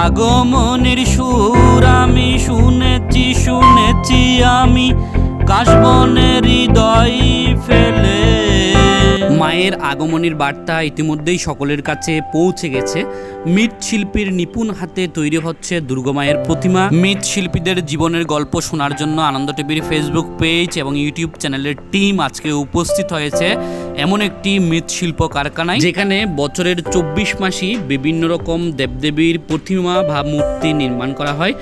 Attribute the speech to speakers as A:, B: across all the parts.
A: আগমনের সুর আমি শুনেছি শুনেছি আমি কাশবনের হৃদয় ফেলে মায়ের আগমনের বার্তা ইতিমধ্যেই সকলের কাছে পৌঁছে গেছে। মৃৎশিল্পীর নিপুণ হাতে তৈরি হচ্ছে দুর্গমায়ের প্রতিমা। মৃৎশিল্পীদের জীবনের গল্প শোনার জন্য আনন্দ টিভির ফেসবুক পেজ এবং ইউটিউব চ্যানেলের টিম আজকে উপস্থিত হয়েছে এমন একটি মৃৎশিল্প কারখানায়। যেখানে বছরের চব্বিশ মাসই বিভিন্ন রকম দেবদেবীর প্রতিমা বা মূর্তি নির্মাণ করা হয়।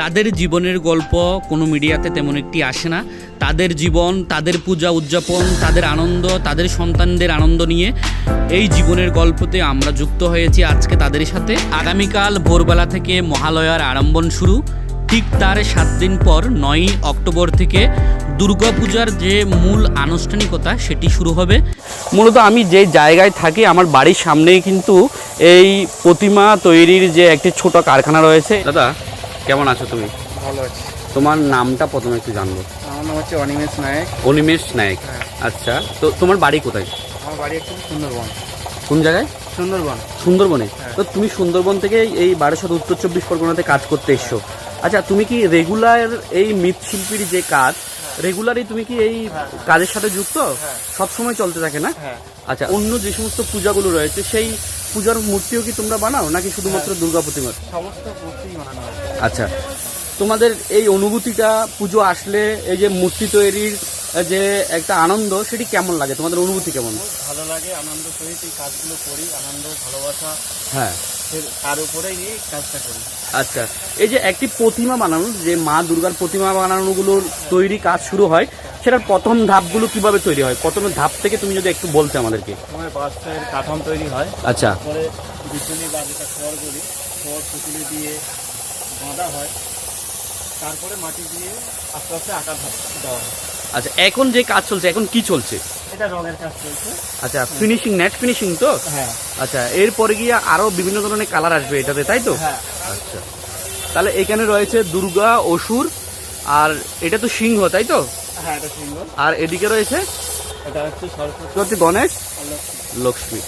A: তাদের জীবনের গল্প কোনো মিডিয়াতে তেমন একটি আসে না। তাদের জীবন, তাদের পূজা উদযাপন, তাদের আনন্দ, তাদের সন্তানদের আনন্দ নিয়ে এই জীবনের গল্পতে আমরা যুক্ত হয়েছি আজকে তাদের সাথে। আগামীকাল ভোরবেলা থেকে মহালয়ার আরম্ভন শুরু। ঠিক তার সাত দিন পর, নয়ই অক্টোবর থেকে দুর্গাপূজার যে মূল আনুষ্ঠানিকতা, সেটি শুরু হবে। মূলত আমি যে জায়গায় থাকি, আমার বাড়ির সামনেই কিন্তু এই প্রতিমা তৈরির যে একটি ছোট কারখানা রয়েছে। দাদা কেমন আছো তুমি?
B: ভালো আছি।
A: তোমার নামটা প্রথমে একটু জানব।
B: আমার নাম হচ্ছে অনিমেষ নায়ক।
A: অনিমেষ নায়ক।
B: হ্যাঁ।
A: আচ্ছা তো তোমার বাড়ি কোথায়?
B: আমার বাড়ি অ্যাকচুয়ালি সুন্দরবন।
A: কোন জায়গায়?
B: সুন্দরবন।
A: সুন্দরবনে।
B: হ্যাঁ।
A: তো তুমি সুন্দরবন থেকে এই বারাসাত উত্তর চব্বিশ পরগনাতে কাজ করতে এসছো। আচ্ছা তুমি কি রেগুলার এই মৃৎশিল্পীর যে কাজ রেগুলারই তুমি কি এই কাজের সাথে যুক্ত?
B: হ্যাঁ।
A: সব সময় চলতে থাকে না?
B: হ্যাঁ।
A: আচ্ছা অন্য যে সমস্ত পূজাগুলো রয়েছে সেই পূজার মূর্তিও কি তোমরা বানাও নাকি শুধুমাত্র দুর্গা প্রতিমার
B: সমস্ত মূর্তিই বানানো হয়
A: আচ্ছা তোমাদের এই অনুভূতিটা পুজো আসলে এই যে মূর্তি তৈরির যে একটা আনন্দ সেটি কেমন লাগে? তোমাদের অনুভূতি কেমন?
B: ভালো লাগে আনন্দ সহিত এই কাজগুলো করি আনন্দ ভালোবাসা।
A: হ্যাঁ।
B: তার উপরেই এই কাজটা করি।
A: আচ্ছা এই যে একটি প্রতিমা বানানো যে মা দুর্গার প্রতিমা বানানোগুলোর তৈরি কাজ শুরু হয় সেটার প্রথম ধাপগুলো কীভাবে তৈরি হয়? প্রথম ধাপ থেকে তুমি যদি একটু বলতে আমাদেরকে।
B: কাঠাম তৈরি হয়।
A: আচ্ছা।
B: বিচুলি বা যেটা খড় বলি খড় দিয়ে বাঁধা হয়। তারপরে মাটি দিয়ে আস্তে আস্তে আকার দেওয়া হয়।
A: আচ্ছা এখন যে কাজ চলছে এখন কি চলছে?
B: এটা রঙের কাজ চলছে।
A: আচ্ছা ফিনিশিং নেট ফিনিশিং তো?
B: হ্যাঁ।
A: আচ্ছা এরপরে গিয়ে আরও বিভিন্ন ধরনের কালার আসবে এটাতে তাই তো?
B: হ্যাঁ।
A: আচ্ছা। তাহলে এখানে রয়েছে দুর্গা অসুর আর এটা তো সিংহ তাই তো?
B: হ্যাঁ এটা
A: আর এদিকে রয়েছে?
B: এটা হচ্ছে সরস্বতী।
A: গণেশ?
B: লক্ষ্মী।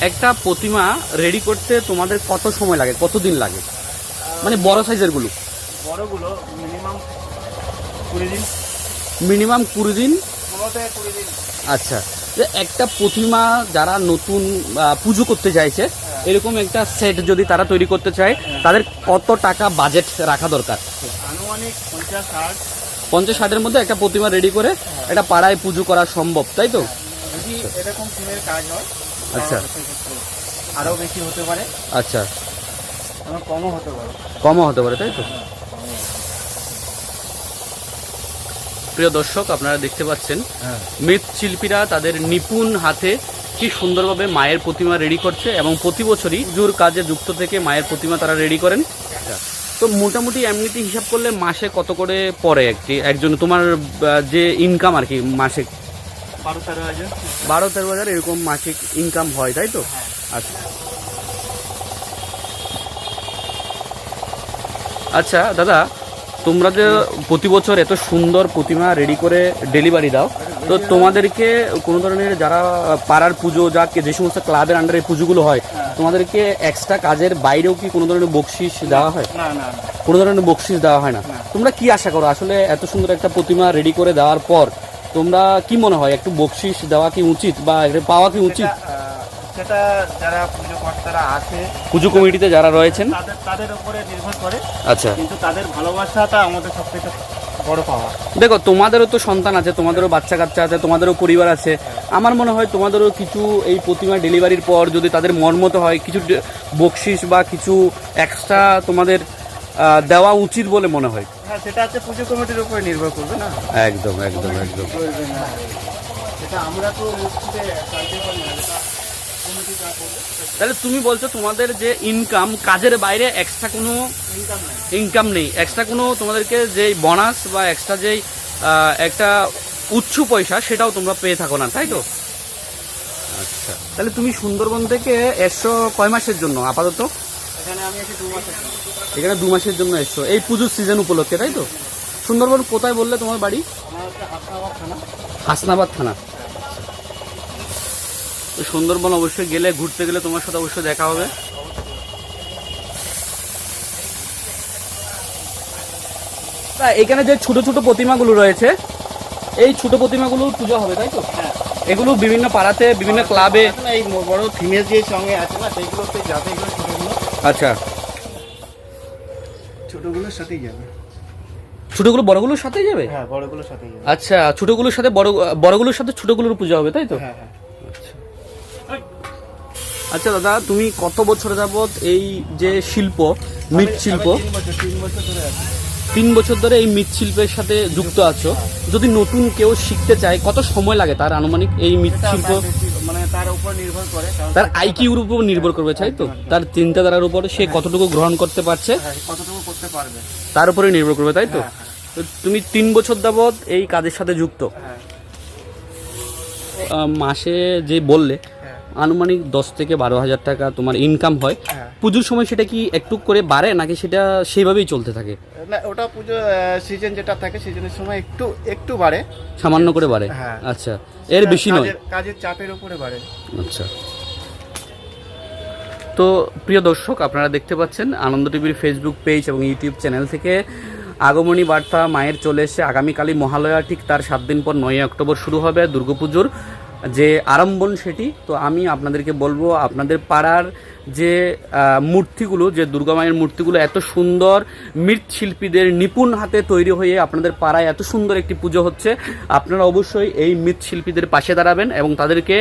A: একটা প্রতিমা রেডি করতে তোমাদের কত সময় লাগে? কতদিন লাগে? মানে বড় সাইজেরগুলো?
B: বড়গুলো মিনিমাম কুড়ি দিন।
A: মিনিমাম কুড়ি দিন?
B: কুড়ি দিন।
A: আচ্ছা। যে একটা প্রতিমা যারা নতুন পুজো করতে চাইছে এরকম একটা সেট যদি তারা তৈরি করতে চায় তাদের কত টাকা বাজেট রাখা দরকার?
B: আনুমানিক পঞ্চাশ ষাট।
A: পঞ্চাশ ষাটের মধ্যে একটা প্রতিমা রেডি করে এটা পাড়ায় পুজো করা সম্ভব তাই তো?
B: যদি এরকম থিমের কাজ হয়
A: আচ্ছা।
B: আরও বেশি হতে পারে।
A: আচ্ছা।
B: কমও হতে পারে।
A: কমও হতে পারে তাই তো? প্রিয় দর্শক আপনারা দেখতে পাচ্ছেন
B: হ্যাঁ।
A: মৃৎশিল্পীরা তাদের নিপুণ হাতে কি সুন্দরভাবে মায়ের প্রতিমা রেডি করছে এবং প্রতি বছরই জোর কাজে যুক্ত থেকে মায়ের প্রতিমা তারা রেডি করেন। তো মোটামুটি এমনিতে হিসাব করলে মাসে কত করে পড়ে একটি একজন? তোমার যে ইনকাম আর কি মাসে
B: বারো তেরো হাজার।
A: বারো তেরো হাজার এরকম মাসিক ইনকাম হয় তাই তো?
B: হ্যাঁ।
A: আচ্ছা। আচ্ছা দাদা তোমরা যে প্রতি বছর এত সুন্দর প্রতিমা রেডি করে ডেলিভারি দাও তো তোমাদেরকে কোনো ধরনের যারা পাড়ার পুজো যা যে সমস্ত ক্লাবের আন্ডারে পুজোগুলো হয় তোমাদেরকে এক্সট্রা কাজের বাইরেও কি কোনো ধরনের বকশিস দেওয়া হয়?
B: না না না।
A: কোনো ধরনের বকশিস দেওয়া হয় না। তোমরা কি আশা করো? আসলে এত সুন্দর একটা প্রতিমা রেডি করে দেওয়ার পর তোমরা কি মনে হয়? একটু বকশিস দেওয়া কি উচিত বা পাওয়া কি উচিত?
B: সেটা যারা পুজো কর্তারা আছে
A: পুজো কমিটিতে যারা রয়েছেন?
B: তাদের তাদের উপরে নির্ভর করে।
A: আচ্ছা।
B: কিন্তু তাদের ভালোবাসাটা আমাদের সবথেকে বড় পাওয়া।
A: দেখো তোমাদেরও তো সন্তান আছে তোমাদেরও বাচ্চা কাচ্চা আছে তোমাদেরও পরিবার আছে। আমার মনে হয় তোমাদেরও কিছু এই প্রতিমা ডেলিভারির পর যদি তাদের মন মতো হয় কিছু বকশিস বা কিছু এক্সট্রা তোমাদের দেওয়া উচিত বলে মনে হয়।
B: হ্যাঁ সেটা হচ্ছে পুজো কমিটির উপরে নির্ভর করবে না?
A: একদম একদম একদম।
B: সেটা আমরা তো কমিটি যা করবে
A: তাহলে তুমি বলছো তোমাদের যে ইনকাম কাজের বাইরে এক্সট্রা কোনো
B: ইনকাম নেই।
A: ইনকাম নেই এক্সট্রা কোনো তোমাদেরকে যে বোনাস বা এক্সট্রা যেই একটা উচ্চ পয়সা সেটাও তোমরা পেয়ে থাকো না তাই তো? আচ্ছা। তাহলে তুমি সুন্দরবন থেকে এসছো কয় মাসের জন্য আপাতত?
B: এখানে আমি দু মাসের জন্য।
A: এখানে দু মাসের জন্য এসছো। এই পুজোর সিজন উপলক্ষে তাই তো? সুন্দরবন কোথায় বললে তোমার বাড়ি?
B: আমার হাসনাবাদ থানা।
A: হাসনাবাদ থানা। তো সুন্দরবন অবশ্যই গেলে ঘুরতে গেলে তোমার সাথে অবশ্যই দেখা হবে। এখানে যে ছোট ছোট প্রতিমাগুলো রয়েছে এই ছোট প্রতিমাগুলো পুজো হবে তাই তো?
B: হ্যাঁ।
A: এগুলো বিভিন্ন পাড়াতে বিভিন্ন ক্লাবে।
B: এই বড় থিমের যে সঙ্গে আছে না সেইগুলোতে যাবে এগুলো ছোটোগুলো।
A: আচ্ছা।
B: ছোটোগুলোর সাথেই যাবে।
A: ছোটগুলো বড়গুলোর সাথে যাবে?
B: হ্যাঁ বড়গুলোর সাথেই যাবে।
A: আচ্ছা ছোটগুলোর সাথে বড় বড়গুলোর সাথে ছোটগুলোর পুজো হবে তাই তো?
B: হ্যাঁ হ্যাঁ।
A: আচ্ছা দাদা তুমি কত বছর যাবত এই যে শিল্প মৃৎশিল্প
B: তিন বছর ধরে
A: এই মৃৎশিল্পের সাথে যুক্ত আছো। যদি নতুন কেউ শিখতে চায় কত সময় লাগে তার আনুমানিক এই মৃৎশিল্প
B: তার মানে তার উপর নির্ভর করে
A: তার আইকিউর উপর নির্ভর করবে তাই তো? তার চিন্তাধারার উপর সে কতটুকু গ্রহণ করতে পারছে?
B: হ্যাঁ, কতটুকু করতে পারবে।
A: তার উপরে নির্ভর করবে তাই তো?
B: হ্যাঁ,
A: তো তুমি তিন বছর যাবৎ এই কাজের সাথে যুক্ত?
B: হ্যাঁ।
A: মাসে যে বললে
B: হ্যাঁ
A: আনুমানিক দশ থেকে বারো হাজার টাকা তোমার ইনকাম হয়।
B: হ্যাঁ।
A: পুজোর সময় সেটা কি একটু করে বাড়ে নাকি সেটা সেইভাবেই চলতে থাকে?
B: না ওটা পুজো সিজন যেটা থাকে সিজনের সময় একটু একটু বাড়ে।
A: সামান্য করে বাড়ে?
B: হ্যাঁ।
A: আচ্ছা এর বেশি নয়।
B: কাজের- কাজের চাপের উপরে বাড়ে।
A: আচ্ছা। তো প্রিয় দর্শক আপনারা দেখতে পাচ্ছেন আনন্দ টিভির ফেসবুক পেজ এবং ইউটিউব চ্যানেল থেকে আগমনী বার্তা মায়ের চলে এসে আগামীকালই মহালয়া ঠিক তার সাত দিন পর নয় অক্টোবর শুরু হবে দুর্গাপুজোর। যে আরম্ভন সেটি, তো আমি আপনাদেরকে বলব আপনাদের পাড়ার যে মূর্তিগুলো, যে দুর্গা মায়ের মূর্তিগুলো এত সুন্দর মৃৎশিল্পীদের নিপুণ হাতে তৈরি হয়ে আপনাদের পাড়ায় এত সুন্দর একটি পুজো হচ্ছে, আপনারা অবশ্যই এই মৃৎশিল্পীদের পাশে দাঁড়াবেন এবং তাদেরকে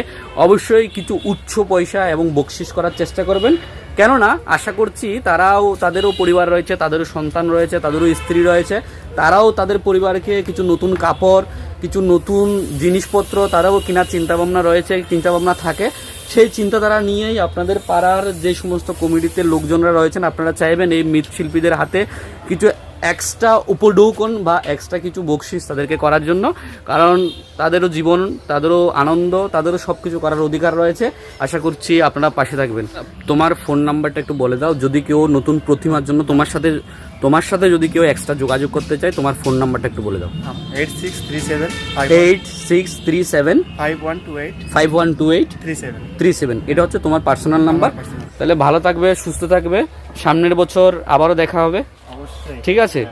A: অবশ্যই কিছু উচ্চ পয়সা এবং বকশিস করার চেষ্টা করবেন। কেননা, আশা করছি তারাও, তাদেরও পরিবার রয়েছে, তাদেরও সন্তান রয়েছে, তাদেরও স্ত্রী রয়েছে, তারাও তাদের পরিবারকে কিছু নতুন কাপড় কিছু নতুন জিনিসপত্র তারাও কেনার চিন্তাভাবনা রয়েছে, চিন্তাভাবনা থাকে। সেই চিন্তাধারা নিয়েই আপনাদের পাড়ার যে সমস্ত কমিটিতে লোকজনরা রয়েছেন, আপনারা চাইবেন এই মৃৎশিল্পীদের হাতে কিছু এক্সট্রা উপডৌকন বা এক্সট্রা কিছু বকশিস তাদেরকে করার জন্য। কারণ তাদেরও জীবন তাদেরও আনন্দ তাদেরও সব কিছু করার অধিকার রয়েছে। আশা করছি আপনারা পাশে থাকবেন। তোমার ফোন নাম্বারটা একটু বলে দাও। যদি কেউ নতুন প্রতিমার জন্য তোমার সাথে তোমার সাথে যদি কেউ এক্সট্রা যোগাযোগ করতে চায় তোমার ফোন নাম্বারটা একটু বলে দাও।
B: Eight six three seven
A: eight six three seven
B: five one two eight
A: five one two eight
B: three seven
A: three seven এটা হচ্ছে তোমার পার্সোনাল নাম্বার তাহলে ভালো থাকবে সুস্থ থাকবে। সামনের বছর আবারও দেখা হবে। ঠিক আছে?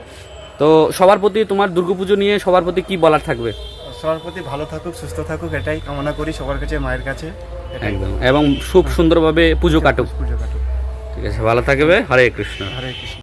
A: তো সবার প্রতি তোমার দুর্গাপুজো নিয়ে সবার প্রতি কি বলার থাকবে?
B: সবার প্রতি ভালো থাকুক সুস্থ থাকুক এটাই কামনা করি সবার কাছে মায়ের কাছে।
A: একদম। এবং খুব সুন্দরভাবে পুজো কাটুক।
B: পুজো কাটুক।
A: ঠিক আছে ভালো থাকবে। হরে কৃষ্ণ।
B: হরে কৃষ্ণ।